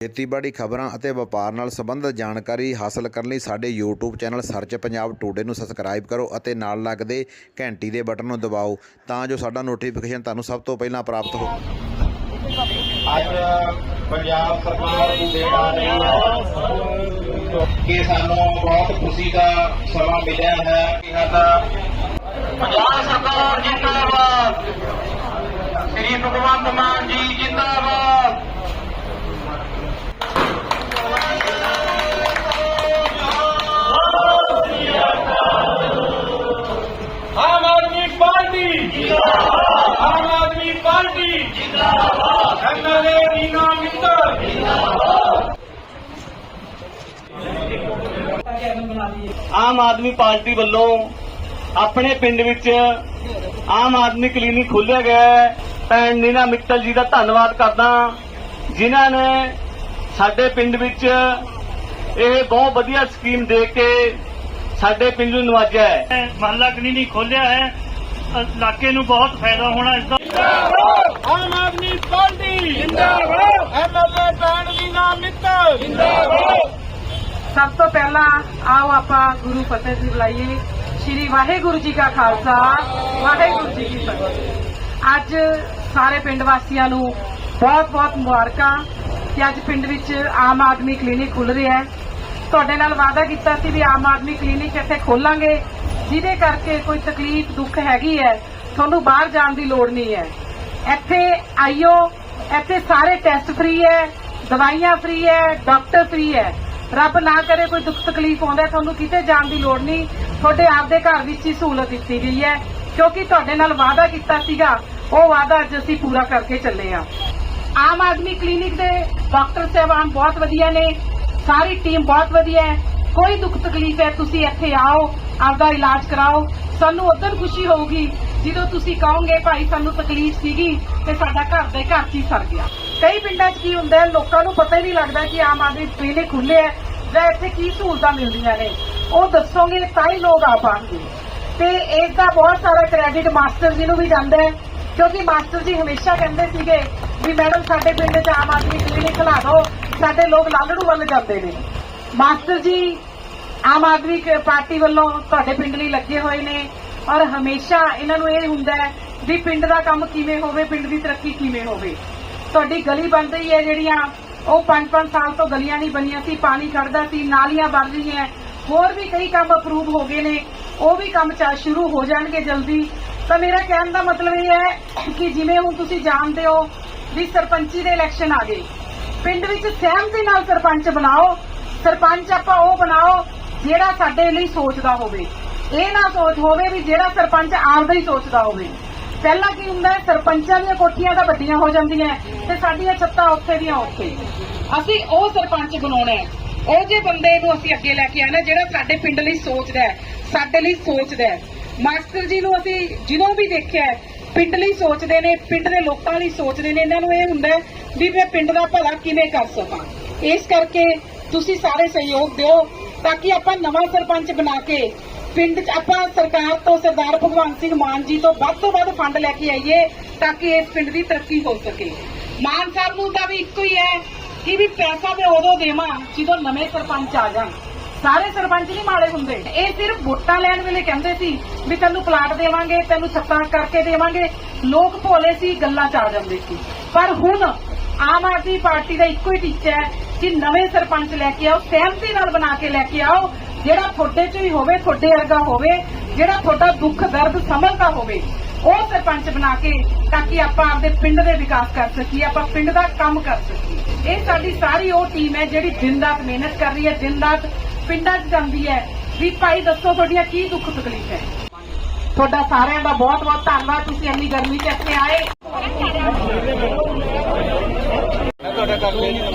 ਖੇਤੀਬਾੜੀ ਖਬਰਾਂ ਅਤੇ ਵਪਾਰ ਨਾਲ ਸੰਬੰਧਿਤ ਜਾਣਕਾਰੀ ਹਾਸਲ ਕਰਨ ਲਈ ਸਾਡੇ YouTube channel search Punjab today ਨੂੰ ਸਬਸਕ੍ਰਾਈਬ ਕਰੋ ਅਤੇ ਨਾਲ ਲੱਗਦੇ ਘੰਟੀ ਦੇ ਬਟਨ ਨੂੰ ਦਬਾਓ ਤਾਂ ਜੋ ਸਾਡਾ ਨੋਟੀਫਿਕੇਸ਼ਨ ਤੁਹਾਨੂੰ ਸਭ ਤੋਂ ਪਹਿਲਾਂ ਪ੍ਰਾਪਤ ਹੋ ਅੱਜ ਪੰਜਾਬ ਸਰਕਾਰ ਦੀ ਦੇਣ ਆ ਰਹੀ ਹੈ। ਕਿ ਸਾਨੂੰ ਬਹੁਤ ਖੁਸ਼ੀ ਦਾ ਸਮਾਂ ਮਿਲਿਆ ਹੈ ਕਿ ਸਾਡਾ ਪੰਜਾਬ ਸਰਕਾਰ ਜਿੰਦਾਬਾਦ ਸ੍ਰੀ ਭਗਵੰਤ ਮਾਨ ਜੀ ਆਮ ਆਦਮੀ ਪਾਰਟੀ ਵੱਲੋਂ ਆਪਣੇ ਪਿੰਡ ਵਿੱਚ ਆਮ ਆਦਮੀ ਕਲੀਨਿਕ ਖੋਲ੍ਹਿਆ ਗਿਆ ਹੈ। ਭੈਣ ਨੀਨਾ ਮਿੱਤਲ ਜੀ ਦਾ ਧੰਨਵਾਦ ਕਰਦਾ ਜਿਨ੍ਹਾਂ ਨੇ ਸਾਡੇ ਪਿੰਡ ਵਿੱਚ ਇਹ ਬਹੁਤ ਵਧੀਆ ਸਕੀਮ ਦੇ ਕੇ ਸਾਡੇ ਪਿੰਡ ਨੂੰ ਨਵਾਜਿਆ ਹੈ। ਮਹੱਲਾ ਕਲੀਨਿਕ ਖੋਲਿਆ ਹੈ। ਇਲਾਕੇ ਨੂੰ ਬਹੁਤ ਫਾਇਦਾ ਹੋਣਾ ਇਸ ਦਾ। ਆਮ ਆਦਮੀ ਪਾਰਟੀ ਜਿੰਦਾਬਾਦ। ਐਮਐਲਏ ਭੈਣ ਨੀਨਾ ਮਿੱਤਰ ਜਿੰਦਾਬਾਦ। ਸਭ ਤੋਂ ਪਹਿਲਾਂ ਆਓ ਆਪਾਂ ਗੁਰੂ ਫਤਿਹ ਜੀ ਬੁਲਾਈਏ। ਸ੍ਰੀ ਵਾਹਿਗੁਰੂ ਜੀ ਕਾ ਖਾਲਸਾ, ਵਾਹਿਗੁਰੂ ਜੀ ਕੀ ਫਤਿਹ। ਅੱਜ ਸਾਰੇ ਪਿੰਡ ਵਾਸੀਆਂ ਨੂੰ ਬਹੁਤ-ਬਹੁਤ ਮੁਬਾਰਕਾਂ ਕਿ ਅੱਜ ਪਿੰਡ ਵਿੱਚ ਆਮ ਆਦਮੀ ਕਲੀਨਿਕ ਖੁੱਲ ਰਿਹਾ ਹੈ। ਤੁਹਾਡੇ ਨਾਲ ਵਾਅਦਾ ਕੀਤਾ ਸੀ ਵੀ ਆਮ ਆਦਮੀ ਕਲੀਨਿਕ ਇੱਥੇ ਖੋਲਾਂਗੇ, ਜਿਹਦੇ ਕਰਕੇ ਕੋਈ ਤਕਲੀਫ, ਦੁੱਖ ਹੈਗੀ ਹੈ। ਤੁਹਾਨੂੰ ਬਾਹਰ ਜਾਣ ਦੀ ਲੋੜ ਨਹੀਂ ਹੈ। ਇੱਥੇ ਆਇਓ ਇੱਥੇ ਸਾਰੇ ਟੈਸਟ ਫ੍ਰੀ ਹੈ, ਦਵਾਈਆਂ ਫ੍ਰੀ ਹੈ, ਡਾਕਟਰ ਫ੍ਰੀ ਹੈ। ਰੱਬ ਨਾ ਕਰੇ ਕੋਈ ਦੁੱਖ ਤਕਲੀਫ ਆਉਂਦਾ ਹੈ, ਤੁਹਾਨੂੰ ਕਿਤੇ ਜਾਣ ਦੀ ਲੋੜ ਨਹੀਂ। ਤੁਹਾਡੇ ਆਪਦੇ ਘਰ ਵਿੱਚ ਹੀ ਸਹੂਲਤ ਦਿੱਤੀ ਗਈ ਹੈ। ਕਿਉਂਕਿ ਤੁਹਾਡੇ ਨਾਲ ਵਾਅਦਾ ਕੀਤਾ ਸੀਗਾ ਉਹ ਵਾਅਦਾ ਅੱਜ ਅਸੀਂ ਪੂਰਾ ਕਰਕੇ ਚੱਲੇ ਹਾਂ। ਆਮ ਆਦਮੀ ਕਲੀਨਿਕ ਦੇ ਡਾਕਟਰ ਸਾਹਿਬਾਨ ਬਹੁਤ ਵਧੀਆ ਨੇ ਸਾਰੀ ਟੀਮ ਬਹੁਤ ਵਧੀਆ ਹੈ। ਕੋਈ ਦੁੱਖ ਤਕਲੀਫ ਹੈ ਤੁਸੀਂ ਇੱਥੇ ਆਓ ਆਪਦਾ ਇਲਾਜ ਕਰਾਓ। ਸਾਨੂੰ ਉਦੋਂ ਖੁਸ਼ੀ ਹੋਊਗੀ ਜਦੋਂ ਤੁਸੀਂ ਕਹੋਗੇ ਭਾਈ ਸਾਨੂੰ ਤਕਲੀਫ ਸੀਗੀ ਤੇ ਸਾਡਾ ਘਰ ਦੇ ਘਰ 'ਚ ਹੀ ਸਰ ਗਿਆ। ਕਈ ਪਿੰਡਾਂ 'ਚ ਕੀ ਹੁੰਦਾ ਲੋਕਾਂ ਨੂੰ ਪਤਾ ਹੀ ਨਹੀਂ ਲੱਗਦਾ ਕਿ ਆਮ ਆਦਮੀ ਕਲੀਨਿਕ ਖੁੱਲੇ ਹੈ ਜਾਂ ਇੱਥੇ ਕੀ ਸਹੂਲਤਾਂ ਮਿਲਦੀਆਂ ਨੇ। ਉਹ ਦੱਸੋਗੇ ਤਾਂ ਹੀ ਲੋਕ ਆ ਪਾਣਗੇ। ਤੇ ਇਸ ਦਾ ਬਹੁਤ ਸਾਰਾ ਕ੍ਰੈਡਿਟ ਮਾਸਟਰ ਜੀ ਨੂੰ ਵੀ ਜਾਂਦਾ ਹੈ, ਕਿਉਂਕਿ ਮਾਸਟਰ ਜੀ ਹਮੇਸ਼ਾ ਕਹਿੰਦੇ ਸੀਗੇ ਵੀ ਮੈਡਮ, ਸਾਡੇ ਪਿੰਡ 'ਚ ਆਮ ਆਦਮੀ ਕਲੀਨਿਕ ਖਲਾ ਦਿਓ ਸਾਡੇ ਲੋਕ ਲਾਲੜੂ ਵੱਲ ਜਾਂਦੇ ਨੇ। ਮਾਸਟਰ ਜੀ, ਆਮ ਆਦਮੀ ਪਾਰਟੀ ਵੱਲੋਂ ਤੁਹਾਡੇ ਪਿੰਡ ਲਈ ਲੱਗੇ ਹੋਏ ਨੇ। ਔਰ ਹਮੇਸ਼ਾ ਇਹਨਾਂ ਨੂੰ ਇਹ ਹੁੰਦਾ ਹੈ ਵੀ ਪਿੰਡ ਦਾ ਕੰਮ ਕਿਵੇਂ ਹੋਵੇ, ਪਿੰਡ ਦੀ ਤਰੱਕੀ ਕਿਵੇਂ ਹੋਵੇ। ਤੁਹਾਡੀ ਗਲੀ ਬਣ ਰਹੀ ਹੈ ਜਿਹੜੀਆਂ, ਉਹ 5-5 ਸਾਲ ਤੋਂ ਗਲੀਆਂ ਨਹੀਂ ਬਣੀਆਂ ਸੀ, ਪਾਣੀ ਖੜਦਾ ਸੀ, ਨਾਲੀਆਂ ਬਣ ਰਹੀਆਂ। ਹੋਰ ਵੀ ਕਈ ਕੰਮ ਅਪਰੂਵ ਹੋ ਗਏ ਨੇ, ਉਹ ਵੀ ਕੰਮ ਚਾ, ਸ਼ੁਰੂ ਹੋ ਜਾਣਗੇ ਜਲਦੀ। ਤਾਂ ਮੇਰਾ ਕਹਿਣ ਦਾ ਮਤਲਬ ਇਹ ਹੈ ਕਿ ਜਿਵੇਂ ਹੁਣ ਤੁਸੀਂ ਜਾਣਦੇ ਹੋ ਵੀ ਸਰਪੰਚੀ ਦੇ ਇਲੈਕਸ਼ਨ ਆ ਗਏ। ਪਿੰਡ ਵਿੱਚ ਸਹਿਮਤੀ ਨਾਲ ਸਰਪੰਚ ਬਣਾਓ, ਸਰਪੰਚ ਆਪਾਂ ਉਹ ਬਣਾਓ ਜਿਹੜਾ ਸਾਡੇ ਲਈ ਸੋਚਦਾ ਹੋਵੇ। ਇਹ ਨਾ ਸੋਚ ਹੋਵੇ ਵੀ ਜਿਹੜਾ ਸਰਪੰਚ ਆਪਦਾ ਹੀ ਸੋਚਦਾ ਹੋਵੇ। ਪਹਿਲਾਂ ਕੀ ਹੁੰਦਾ, ਸਰਪੰਚਾਂ ਦੀਆਂ ਕੋਠੀਆਂ ਤਾਂ ਵੱਡੀਆਂ ਹੋ ਜਾਂਦੀਆਂ ਤੇ ਸਾਡੀਆਂ ਛੱਤਾਂ ਉੱਥੇ ਦੀਆਂ ਉੱਥੇ ਅਸੀਂ ਉਹ ਸਰਪੰਚ ਬਣਾਉਣਾ ਹੈ। ਉਹ ਜੇ ਬੰਦੇ ਨੂੰ ਅਸੀਂ ਅੱਗੇ ਲੈ ਕੇ ਆਣਾ ਜਿਹੜਾ ਸਾਡੇ ਪਿੰਡ ਲਈ ਸੋਚਦਾ ਹੈ, ਸਾਡੇ ਲਈ ਸੋਚਦਾ ਹੈ। ਮਾਸਟਰ ਜੀ ਨੂੰ ਅਸੀਂ ਜਦੋਂ ਵੀ ਦੇਖਿਆ ਪਿੰਡ ਲਈ ਸੋਚਦੇ ਨੇ, ਪਿੰਡ ਦੇ ਲੋਕਾਂ ਲਈ ਸੋਚਦੇ ਨੇ, ਇਹਨਾਂ ਨੂੰ ਇਹ ਹੁੰਦਾ ਵੀ ਮੈਂ ਪਿੰਡ ਦਾ ਭਲਾ ਕਿਵੇਂ ਕਰ ਸਕਾਂ। ਇਸ ਕਰਕੇ ਤੁਸੀਂ ਸਾਰੇ ਸਹਿਯੋਗ ਦਿਓ। ਤਾਂ ਕਿ ਆਪਾਂ ਨਵਾਂ ਸਰਪੰਚ ਬਣਾ ਕੇ ਪਿੰਡ 'ਚ ਆਪਾਂ ਸਰਕਾਰ ਤੋਂ ਸਰਦਾਰ ਭਗਵੰਤ ਸਿੰਘ ਮਾਨ ਜੀ ਤੋਂ ਵੱਧ ਤੋਂ ਵੱਧ ਫੰਡ ਲੈ ਕੇ ਆਈਏ ਤਾਂ ਕਿ ਇਸ ਪਿੰਡ ਦੀ ਤਰੱਕੀ ਹੋ ਸਕੇ। ਮਾਨ ਸਾਹਿਬ ਨੂੰ ਤਾਂ ਵੀ ਇੱਕੋ ਹੀ ਹੈ ਕਿ ਵੀ ਪੈਸਾ ਮੈਂ ਉਦੋਂ ਦੇਵਾਂ ਜਦੋਂ ਨਵੇਂ ਸਰਪੰਚ ਆ ਜਾਣ। ਸਾਰੇ ਸਰਪੰਚ ਨਹੀਂ ਮਾੜੇ ਹੁੰਦੇ। ਇਹ ਸਿਰਫ ਵੋਟਾਂ ਲੈਣ ਵੇਲੇ ਕਹਿੰਦੇ ਸੀ ਵੀ ਤੈਨੂੰ ਪਲਾਟ ਦੇਵਾਂਗੇ, ਤੈਨੂੰ ਸੱਤਾ ਕਰਕੇ ਦੇਵਾਂਗੇ। ਲੋਕ ਭੋਲੇ ਸੀ, ਗੱਲਾਂ ਚ ਆ ਜਾਂਦੇ ਸੀ। ਪਰ ਹੁਣ ਆਮ ਆਦਮੀ ਪਾਰਟੀ ਦਾ ਇੱਕੋ ਹੀ ਟੀਚਾ ਹੈ ਕਿ ਨਵੇਂ ਸਰਪੰਚ ਲੈ ਕੇ ਆਓ, ਸਹਿਮਤੀ ਨਾਲ ਬਣਾ ਕੇ ਲੈ ਕੇ ਆਓ, ਜਿਹੜਾ ਤੁਹਾਡੇ ਚ ਹੀ ਹੋਵੇ, ਤੁਹਾਡੇ ਵਰਗਾ ਹੋਵੇ, ਜਿਹੜਾ ਤੁਹਾਡਾ ਦੁੱਖ, ਦਰਦ ਸਮਝਦਾ ਹੋਵੇ, ਉਹ ਸਰਪੰਚ ਬਣਾ ਕੇ ਤਾਂ ਕਿ ਆਪਾਂ ਆਪਦੇ ਪਿੰਡ ਦੇ ਵਿਕਾਸ ਕਰ ਸਕੀਏ, ਆਪਾਂ ਪਿੰਡ ਦਾ ਕੰਮ ਕਰ ਸਕੀਏ। ਇਹ ਸਾਡੀ ਸਾਰੀ ਉਹ ਟੀਮ ਹੈ ਜਿਹੜੀ ਦਿਨ ਰਾਤ ਮਿਹਨਤ ਕਰ ਰਹੀ ਹੈ, ਦਿਨ ਰਾਤ ਪਿੰਡਾਂ 'ਚ ਜਾਂਦੀ ਹੈ ਵੀ ਭਾਈ ਦੱਸੋ ਤੁਹਾਡੀਆਂ ਕੀ ਦੁੱਖ ਤਕਲੀਫ ਹੈ। ਤੁਹਾਡਾ ਸਾਰਿਆਂ ਦਾ ਬਹੁਤ ਬਹੁਤ ਧੰਨਵਾਦ, ਤੁਸੀਂ ਇੰਨੀ ਗਰਮੀ 'ਚ ਇੱਥੇ ਆਏ। ਕਰਦੇ ਨੇ